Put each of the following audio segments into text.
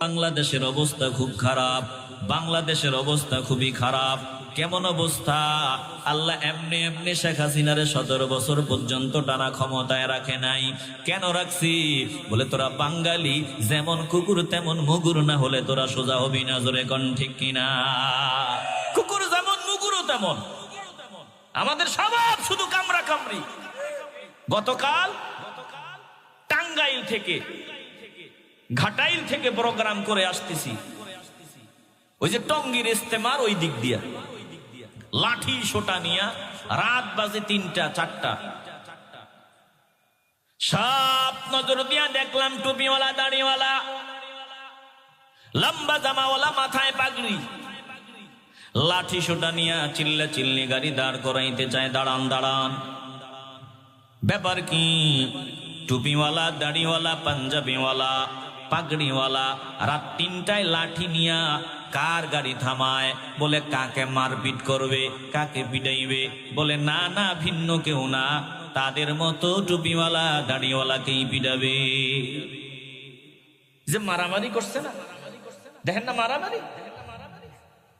বাংলাদেশের অবস্থা খুব খারাপ, বাংলাদেশের অবস্থা খুবই খারাপ। কেমন অবস্থা? আল্লাহ এমনি এমনি শেখ হাসিনারে সতেরো বছর পর্যন্ত টানা ক্ষমতায় রাখে নাই। কেন রাখছি? বলে তোরা বাঙালি, যেমন কুকুর তেমন মুগুর না হলে তোরা সোজা হবি না জোরে কন ঠিক কিনা? কুকুর যেমন, মুগুরও তেমন। আমাদের স্বভাব শুধু কামড়া কামড়ি গতকাল টাঙ্গাইল থেকে ঘাটাইল থেকে প্রোগ্রাম করে আসতেছি। ওই যে টঙ্গির ইস্তেমার ওই দিক দিয়া। লাঠি সোটা নিয়া রাত বাজে তিনটা, চারটা। সব নজর দিয়া দেখলাম টুপিওয়ালা, দাড়িওয়ালা। লম্বা জামাওয়ালা, মাথায় পাগড়ি। লাঠি সোটা নিয়া চিল্লা চিল্লি গাড়ি দাঁড় করাইতে চায়, দাঁড়ান দাঁড়ান। ব্যাপার কি? টুপিওয়ালা, দাড়িওয়ালা, পাঞ্জাবিওয়ালা। পাগড়িওয়ালা রাত তিনটায় লাঠি নিয়া কার গাড়ি থামায়? বলে, কাকে মারপিট করবে? কাকে পিটাইবে? বলে, না না, ভিন্ন কেউ না। তাদের মতো টুপিওয়ালা দাড়িওয়ালাকেই পিটাবে। যে মারামারি করছে না? দেখেন না মারামারি?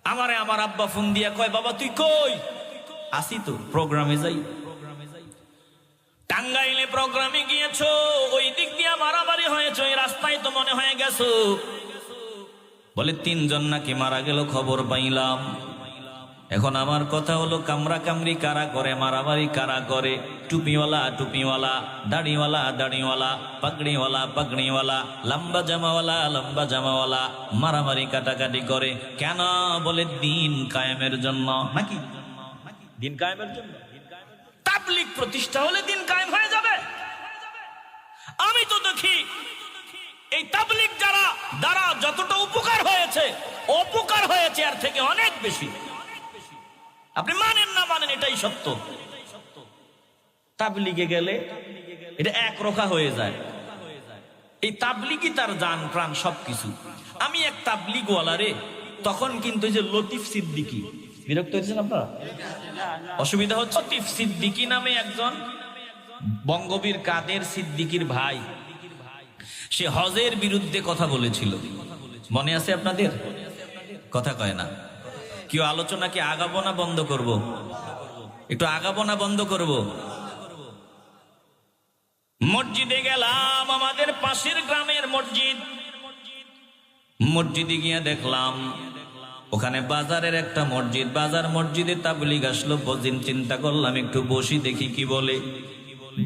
আমারে আমার আব্বা ফোন দিয়া কয়, বাবা, তুই কই? আসি তো, প্রোগ্রামে যাই। টাঙ্গাইলে প্রোগ্রামে গিয়েছো? হয়েছে ওই রাস্তায় তো মনে হয়ে গেছো। বলে, তিনজন নাকি মারা গেল, খবর পাইলাম। এখন আমার কথা হলো, কামরা কামরি কারা করে, মারামারি কারা করে? টুপিওয়ালা টুপিওয়ালা, দাড়িওয়ালা দাড়িওয়ালা, পাগড়িওয়ালা পাগড়িওয়ালা, লম্বা জামাওয়ালা লম্বা জামাওয়ালা, মারামারি কাটাকাটি করে। কেন? বলে, দিন কায়েমের জন্য। নাকি? দিন কায়েমের জন্য। প্রতিষ্ঠা হলে দিন কায়েম হয়ে দেখি। এই তাবলিক যারা দ্বারা যতটা উপকার হয়েছে, অপকার হয়েছে আর থেকে অনেক বেশি। আপনি মানেন না মানেন, এটাই সত্য। তাবলিগে গেলে এটা এক রোখা হয়ে যায়। এই তাবলিগই তার জান প্রাণ সবকিছু। আমি এক তাবলিগওয়ালা রে, তখন কিন্তু যে লতিফ সিদ্দিকি, বিরক্ত হয়েছেন আপনারা? অসুবিধা হচ্ছে লতিফ সিদ্দিকি নামে একজন বঙ্গবীর কাদের সিদ্দিকির ভাই। সে হজের বিরুদ্ধে কথা বলেছিল। মনে আছে আপনাদের? কথা কয় না। কেউ আলোচনা কি আগাবো না বন্ধ করব। একটু আগাবো না বন্ধ করব। মসজিদে গেলাম, আমাদের পাশের গ্রামের মসজিদ। মসজিদে গিয়ে দেখলাম, ওখানে বাজারের একটা মসজিদ। বাজার মসজিদে তাবলিগ আসলো বদিন চিন্তা করলাম, একটু বসি দেখি কি বলে।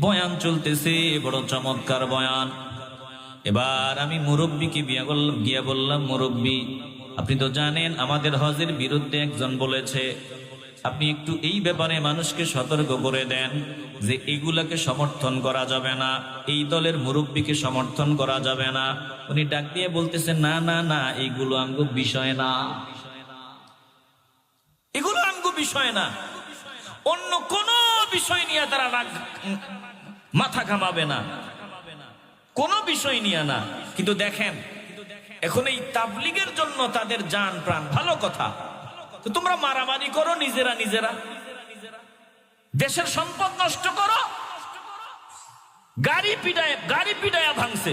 বয়ান চলতেছে, বড় চমৎকার বয়ান। এবার আমি মুরব্বীকে বিয়া করলাম গিয়া বললাম, মুরব্বী, আপনি তো জানেন আমাদের হজের বিরুদ্ধে একজন বলেছে, আপনি একটু এই ব্যাপারে মানুষকে সতর্ক করে দেন যে এগুলাকে সমর্থন করা যাবে না, এই দলের মুরব্বীকে সমর্থন করা যাবে না। উনি ডাক দিয়ে বলতেছেন না না না এইগুলো আঙ্গ বিষয় না। এগুলো আঙ্গ বিষয় না। অন্য কোন বিষয় নিয়ে তারা মাথা ঘামাবে না। কোন বিষয় নিয়ে না, কিন্তু দেখেন, এখন এই তাবলিগের জন্য তাদের যান প্রাণ, ভালো কথা। তো তোমরা মারামারি করো নিজেরা নিজেরা। দেশের সম্পদ নষ্ট করো। গাড়ি পিটায়, গাড়ি পিটায়া ভাঙছে।